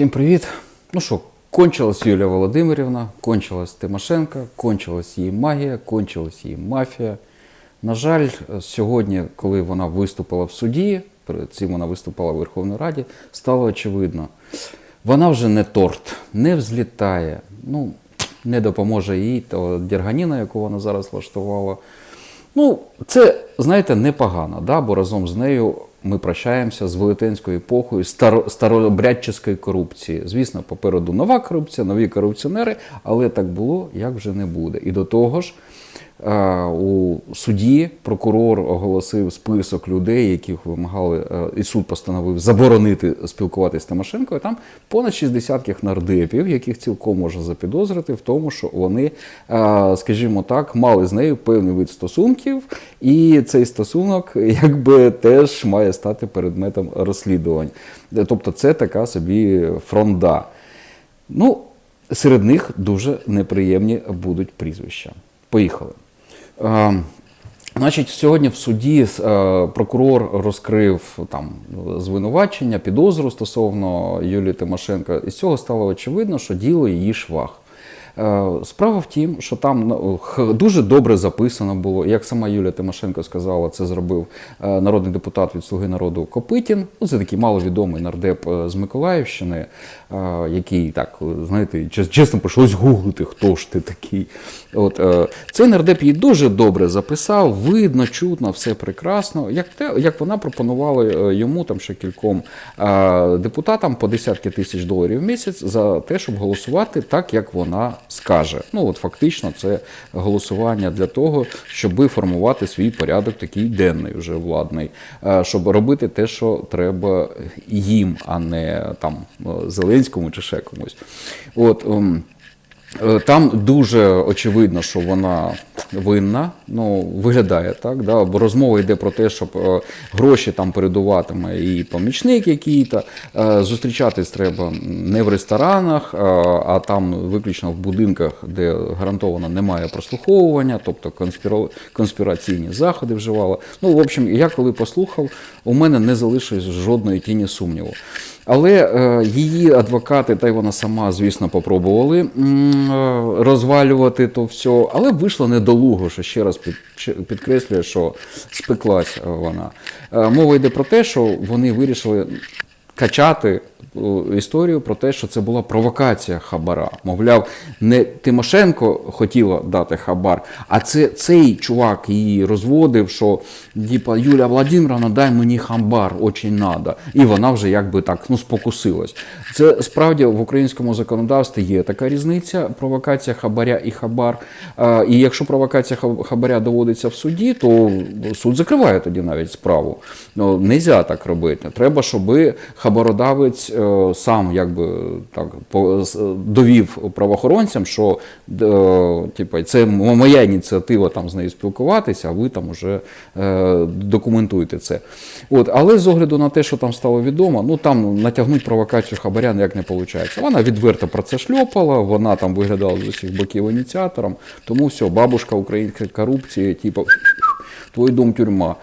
Всім привіт! Ну що, кончилась Юлія Володимирівна, кончилась Тимошенко, кончилась її магія, кончилась її мафія. На жаль, сьогодні, коли вона виступила в суді, перед цим вона виступала в Верховній Раді, стало очевидно, вона вже не торт, не взлітає, ну, не допоможе їй та дірганіна, яку вона зараз влаштувала. Ну, це, знаєте, непогано, да? бо разом з нею ми прощаємося з велетенською епохою старобрядчиської корупції. Звісно, попереду нова корупція, нові корупціонери, але так було, як вже не буде. І до того ж, у суді прокурор оголосив список людей, яких вимагали, е, і суд постановив заборонити спілкуватися з Тимошенкою. Там понад 60 нардепів, яких цілком можна запідозрити в тому, що вони, е, скажімо так, мали з нею певний вид стосунків, і цей стосунок якби теж має стати предметом розслідувань. Тобто, це така собі фронда. Ну, серед них дуже неприємні будуть прізвища. Поїхали. Е, Значить, сьогодні в суді е, прокурор розкрив там звинувачення, підозру стосовно Юлії Тимошенко. І з цього стало очевидно, що діло її швах. Е, Справа в тім, що там ну, дуже добре записано було, як сама Юлія Тимошенко сказала, це зробив е, народний депутат від Слуги народу Копитін. Ну, це такий маловідомий нардеп е, з Миколаївщини, який так, знаєте, чес- чесно прийшлось гуглити, хто ж ти такий. От, цей нардеп її дуже добре записав, видно, чутно, все прекрасно. Як, те, як вона пропонувала йому там ще кільком депутатам по десятки тисяч доларів в місяць за те, щоб голосувати так, як вона скаже. Ну от фактично, це голосування для того, щоб формувати свій порядок такий денний, вже владний, е, щоб робити те, що треба їм, а не там е, Зеленському чи ще комусь. От. Е, Там дуже очевидно, що вона винна. Ну виглядає так. Да? Бо розмова йде про те, щоб е, гроші там передуватиме і помічник, який то Е, зустрічатись треба не в ресторанах, а там виключно в будинках, де гарантовано немає прослуховування, тобто конспіраційні заходи вживала. Ну, в общем, я коли послухав, у мене не залишилось жодної тіні сумніву. Але її адвокати, та й вона сама, звісно, попробували розвалювати то все, але вийшло недолуго, що ще раз підкреслює, що спеклась е, вона. Е, мова йде про те, що вони вирішили качати е, історію про те, що це була провокація хабара. Мовляв, не Тимошенко хотіла дати хабар, а це цей чувак її розводив, що типа Юля Владимировна, дай мені хабар, очень надо. І вона вже якби так ну спокусилась. Це справді в українському законодавстві є така різниця: провокація хабаря і хабар. Е, І якщо провокація хабаря доводиться в суді, то суд закриває тоді навіть справу. Ну, нельзя так робити. Треба, щоб хабародавець е, сам якби так довів правоохоронцям, що е, типу, це моя ініціатива там з нею спілкуватися, а ви там уже е, документуєте це. От, але з огляду на те, що там стало відомо, ну там натягнути провокацію хабаря ніяк не виходить. Вона відверто про це шльопала, вона там виглядала з усіх боків ініціатором. Тому все, бабушка української корупції, типу, твій дом тюрма.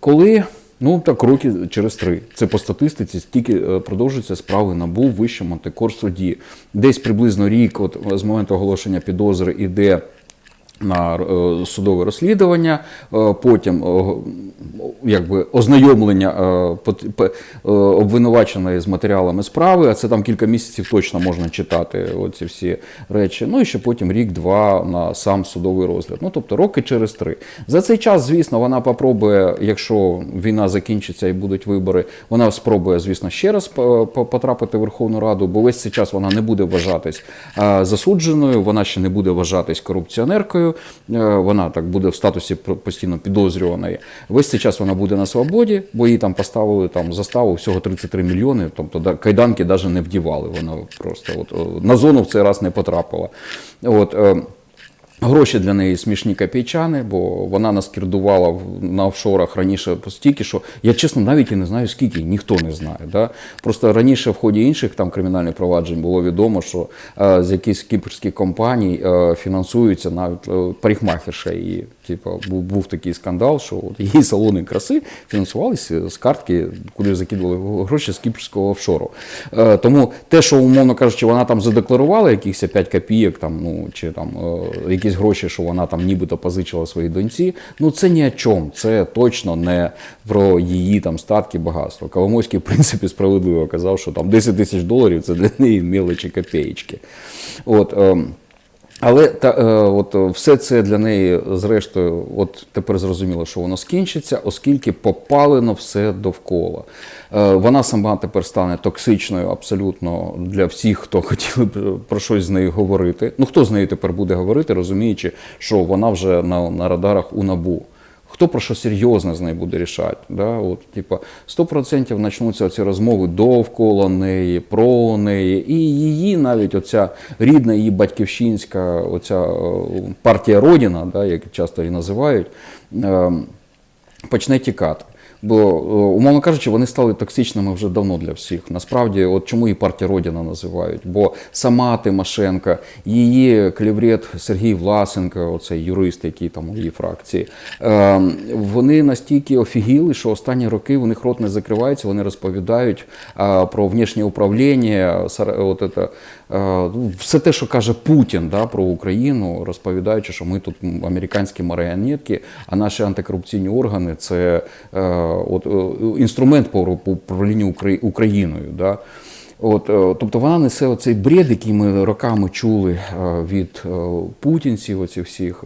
Коли Ну так роки через три. Це по статистиці стільки е, продовжуються справи НАБУ в вищому антикорсуді. Десь приблизно рік, от з моменту оголошення підозри, іде на е, судове розслідування, е, потім е, якби ознайомлення обвинуваченої з матеріалами справи, а це там кілька місяців точно можна читати оці всі речі. Ну і ще потім рік-два на сам судовий розгляд. Ну тобто роки через три. За цей час, звісно, вона попробує, якщо війна закінчиться і будуть вибори, вона спробує, звісно, ще раз по- по- потрапити в Верховну Раду, бо весь цей час вона не буде вважатись засудженою, вона ще не буде вважатись корупціонеркою, е, вона так буде в статусі постійно підозрюваної. Весь цей час вона буде на свободі, бо їй там поставили там заставу всього 33 мільйони, тобто кайданки навіть не вдівали. Вона просто от, е, на зону в цей раз не потрапила. От, е, Гроші для неї смішні копійчани, бо вона наскірдувала в- на офшорах раніше стільки, що я чесно навіть і не знаю скільки, ніхто не знає. Да? Просто раніше в ході інших там кримінальних проваджень було відомо, що е, з якихось кіпрських компаній е, фінансуються навіть е, парикмахерша. І типу, був, був такий скандал, що от її салони краси фінансувалися з картки, куди закидували гроші з кіпрського офшору. Е, тому те, що умовно кажучи, вона там задекларувала якихось 5 копійок, там, ну, чи там е, якісь гроші, що вона там нібито позичила своїй доньці, ну це ні о чому. Це точно не про її там статки, багатство. Коломойський, в принципі, справедливо казав, що там 10 тисяч доларів це для неї мілочі копеєчки. От, ем, але та, е, от, е, все це для неї, зрештою, от тепер зрозуміло, що воно скінчиться, оскільки попалено все довкола. Е, вона сама тепер стане токсичною абсолютно для всіх, хто хотіли б про щось з нею говорити. Ну хто з нею тепер буде говорити, розуміючи, що вона вже на, на радарах у набу. Хто про що серйозно з нею буде рішати? Да? От, типа, 100% почнуться ці розмови довкола неї, про неї, і її навіть оця рідна її батьківщинська оця е, партія Родіна, да, як часто її називають, е, почне тікати. Бо, е, умовно кажучи, вони стали токсичними вже давно для всіх. Насправді, от чому її партія Родіна називають? Бо сама Тимошенка, її кліврет Сергій Власенко, оцей юрист, який там у її фракції, е, вони настільки офігіли, що останні роки у них рот не закривається, вони розповідають е, про внішнє управління, от это, е, ну, все те, що каже Путін да, про Україну, розповідаючи, що ми тут американські маріонетки, а наші антикорупційні органи це от, е, інструмент по управлінню Украї- Україною. Да. От, е, тобто вона несе оцей бред, який ми роками чули е, від е, путінців, оцих всіх.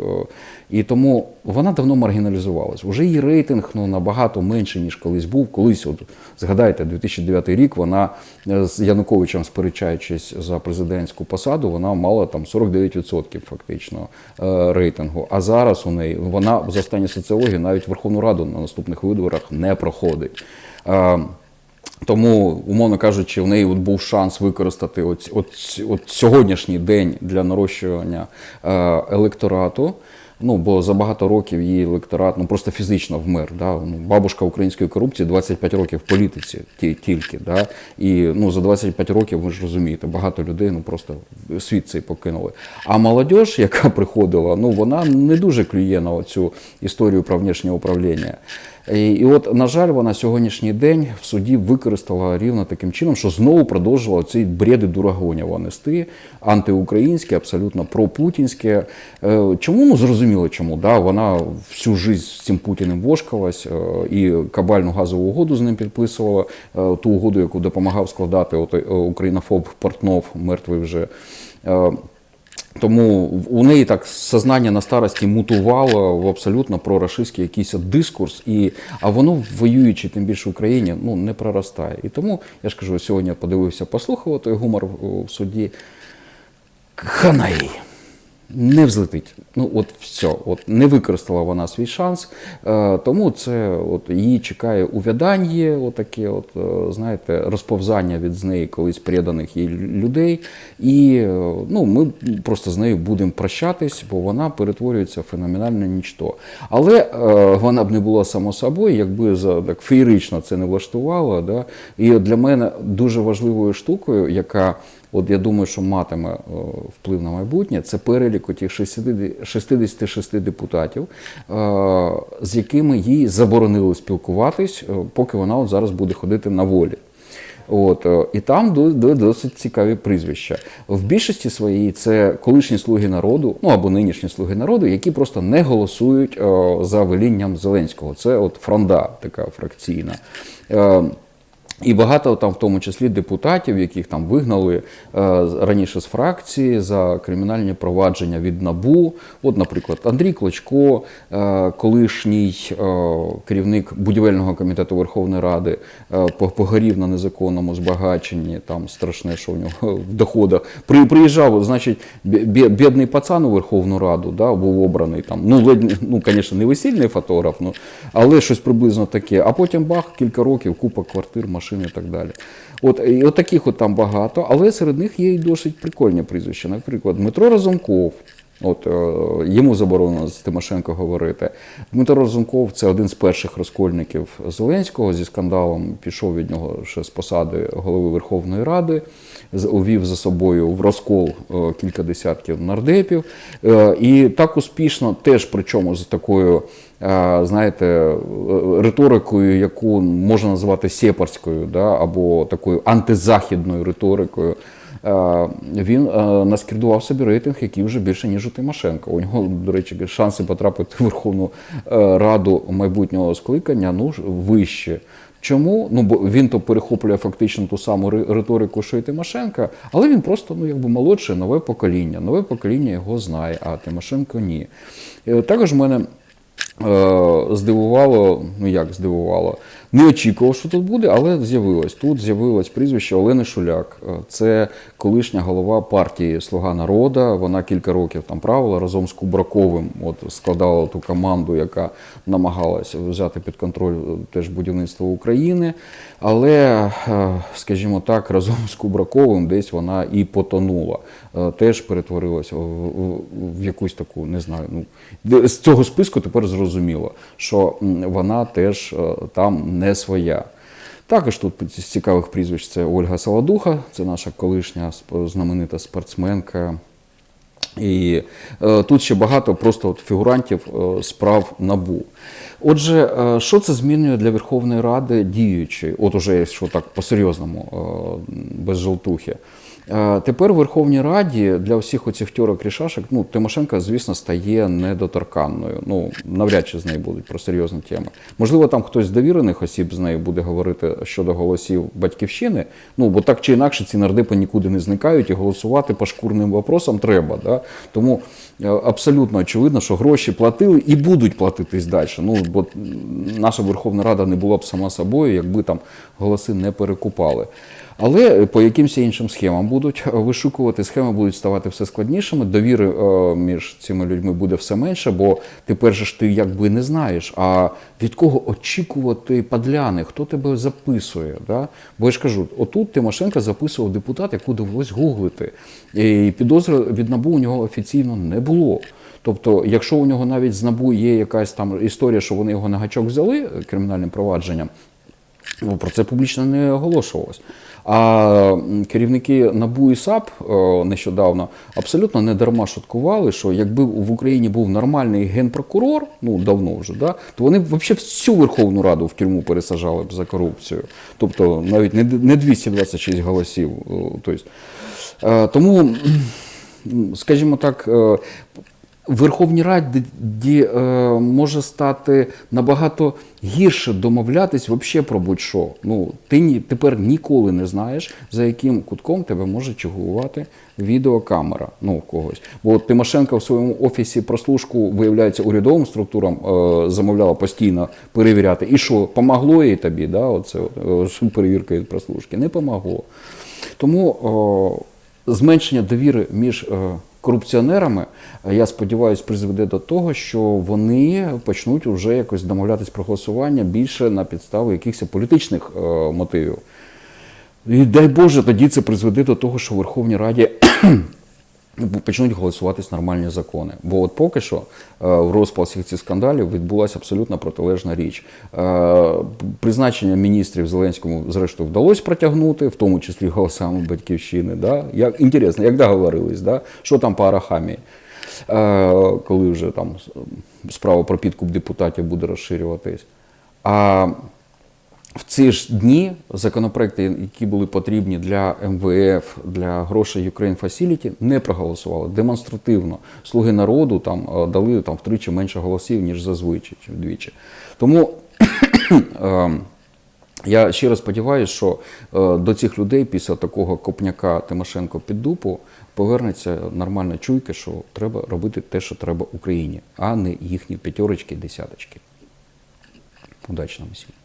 І тому вона давно маргіналізувалась. Уже її рейтинг ну, набагато менше, ніж колись був. Колись, от, згадайте, 2009 рік вона з Януковичем, сперечаючись за президентську посаду, вона мала там 49% фактично рейтингу. А зараз у неї вона за останні соціології навіть Верховну Раду на наступних виборах не проходить. Тому, умовно кажучи, в неї от був шанс використати от, от, от сьогоднішній день для нарощування е, електорату. Ну, бо за багато років її електорат ну, просто фізично вмер. Да? Ну, бабушка української корупції 25 років в політиці ті, тільки. Да? І ну, за 25 років, ви ж розумієте, багато людей ну, просто світ цей покинули. А молодь, яка приходила, ну, вона не дуже клює на цю історію про внішнє управління. І, і от, на жаль, вона сьогоднішній день в суді використала рівно таким чином, що знову продовжувала ці бреди Дурагонява нести, антиукраїнське, абсолютно пропутінське. Е, Чому? Ну зрозуміло чому. Да? Вона всю життя з цим Путіним вошкалась е, і кабальну газову угоду з ним підписувала, е, ту угоду, яку допомагав складати от, українофоб Портнов, мертвий вже. Тому у неї так сознання на старості мутувало в абсолютно прорашистський якийсь дискурс, і, а воно воюючи тим більше в Україні, ну не проростає. І тому я ж кажу, сьогодні подивився, послухав той гумор в суді. Хана їй. Не взлетить. Ну от все, от не використала вона свій шанс. Е, тому це от її чекає увядання, отаке, от, е, знаєте, розповзання від з неї колись преданих їй людей. І е, ну, ми просто з нею будемо прощатись, бо вона перетворюється в феноменальне нічто. Але е, вона б не була само собою, якби за так феєрично це не влаштувало. Да? І для мене дуже важливою штукою, яка От я думаю, що матиме е, вплив на майбутнє, це перелік тих 66 депутатів, е, з якими їй заборонили спілкуватись, е, поки вона от зараз буде ходити на волі. От, і там до- до- досить цікаві прізвища. В більшості своїй це колишні слуги народу, ну або нинішні слуги народу, які просто не голосують за велінням Зеленського. Це от фронда така фракційна. І багато там, в тому числі, депутатів, яких там вигнали е, раніше з фракції за кримінальні провадження від НАБУ. От, наприклад, Андрій Клочко, е, колишній е, керівник будівельного комітету Верховної Ради, е, погорів на незаконному збагаченні. Там страшне, що у нього в доходах. При, приїжджав, значить, бі- бі- бідний пацан у Верховну Раду, да, був обраний там. Ну, ледь, ну, звісно, не весільний фотограф, ну, але щось приблизно таке. А потім бах, кілька років, купа квартир, машин і так далі. От, і от таких от там багато, але серед них є і досить прикольні прізвища. Наприклад, Дмитро Разумков. От е, йому заборонено з Тимошенко говорити. Дмитро Розумков це один з перших розкольників Зеленського. Зі скандалом пішов від нього ще з посади голови Верховної Ради, увів за собою в розкол е, кілька десятків нардепів. Е, І так успішно, теж причому з такою. Знаєте, е, риторикою, яку можна назвати сепарською, да, або такою антизахідною риторикою, він е, наскердував собі рейтинг, який вже більше, ніж у Тимошенко. У нього, до речі, шанси потрапити в Верховну е, Раду майбутнього скликання ну, ж, вищі. Чому? Ну, бо він то перехоплює фактично ту саму риторику, що і Тимошенка, але він просто ну, якби молодше, нове покоління. Нове покоління його знає, а Тимошенко ні. Також мене Е, здивувало, ну як здивувало, не очікував, що тут буде, але з'явилось. Тут з'явилось прізвище Олени Шуляк. Е, Це колишня голова партії Слуга народу. Вона кілька років там правила разом з Кубраковим. От складала ту команду, яка намагалася взяти під контроль е, теж будівництво України. Але, е, скажімо так, разом з Кубраковим десь вона і потонула. Е, Теж перетворилася в якусь таку, не знаю, ну з цього списку тепер зрозуміло, що вона теж е, там не своя. Також тут з цікавих прізвищ це Ольга Солодуха, це наша колишня знаменита спортсменка. І е, тут ще багато просто от фігурантів е, справ набу. Отже, е, що це змінює для Верховної Ради діючої? От уже якщо так по-серйозному, е, без жовтухи. Е, Тепер в Верховній Раді для всіх оцих тьорок рішашок, ну, Тимошенка, звісно, стає недоторканною. Ну, навряд чи з нею будуть про серйозні теми. Можливо, там хтось з довірених осіб з нею буде говорити щодо голосів батьківщини. Ну, бо так чи інакше ці нардепи нікуди не зникають і голосувати по шкурним вопросам треба. Да? Тому е, абсолютно очевидно, що гроші платили і будуть платитись далі. Ну, бо наша Верховна Рада не була б сама собою, якби там голоси не перекупали. Але по якимось іншим схемам будуть вишукувати, схеми будуть ставати все складнішими. Довіри е, між цими людьми буде все менше, бо тепер же ж ти якби не знаєш, а від кого очікувати падляни, хто тебе записує. Да? Бо я ж кажу, отут Тимошенка записував депутат, яку довелось гуглити. І підозри від НАБУ у нього офіційно не було. Тобто, якщо у нього навіть з НАБУ є якась там історія, що вони його на гачок взяли кримінальним провадженням, про це публічно не оголошувалось. А керівники НАБУ і САП е, нещодавно абсолютно не дарма шуткували, що якби в Україні був нормальний генпрокурор, ну давно вже, да, то вони б взагалі всю Верховну Раду в тюрму пересажали б за корупцію. Тобто навіть не 226 голосів. Тобто, тому, скажімо так, Верховній Раді е, може стати набагато гірше домовлятись взагалі про будь-що. Ну, ти тепер ніколи не знаєш, за яким кутком тебе може чергувати відеокамера. Ну, когось. Бо Тимошенко в своєму офісі прослушку, виявляється, урядовим структурам е, замовляла постійно перевіряти. І що, помогло їй тобі, да, оце, от, е, перевірка від прослушки? Не помогло. Тому о, зменшення довіри між е, корупціонерами, е, я сподіваюся, призведе до того, що вони почнуть вже якось домовлятись про голосування більше на підставі якихось політичних е, мотивів. І дай Боже, тоді це призведе до того, що в Верховній Раді почнуть голосуватись нормальні закони. Бо от поки що е, в розпал цих скандалів відбулася абсолютно протилежна річ. Е, Призначення міністрів Зеленському, зрештою, вдалося протягнути, в тому числі голосами батьківщини. Да? Як, інтересно, як договорились, да? що там по Арахамії? Е, коли вже там справа про підкуп депутатів буде розширюватись. А в ці ж дні законопроекти, які були потрібні для МВФ, для грошей Ukraine Facility, не проголосували демонстративно. Слуги народу там е, дали там втричі менше голосів, ніж зазвичай, чи вдвічі. Тому е, я щиро сподіваюся, що е, до цих людей після такого копняка Тимошенко під дупу повернеться нормальна чуйка, що треба робити те, що треба Україні, а не їхні п'ятерочки, десяточки. Удачі нам всім.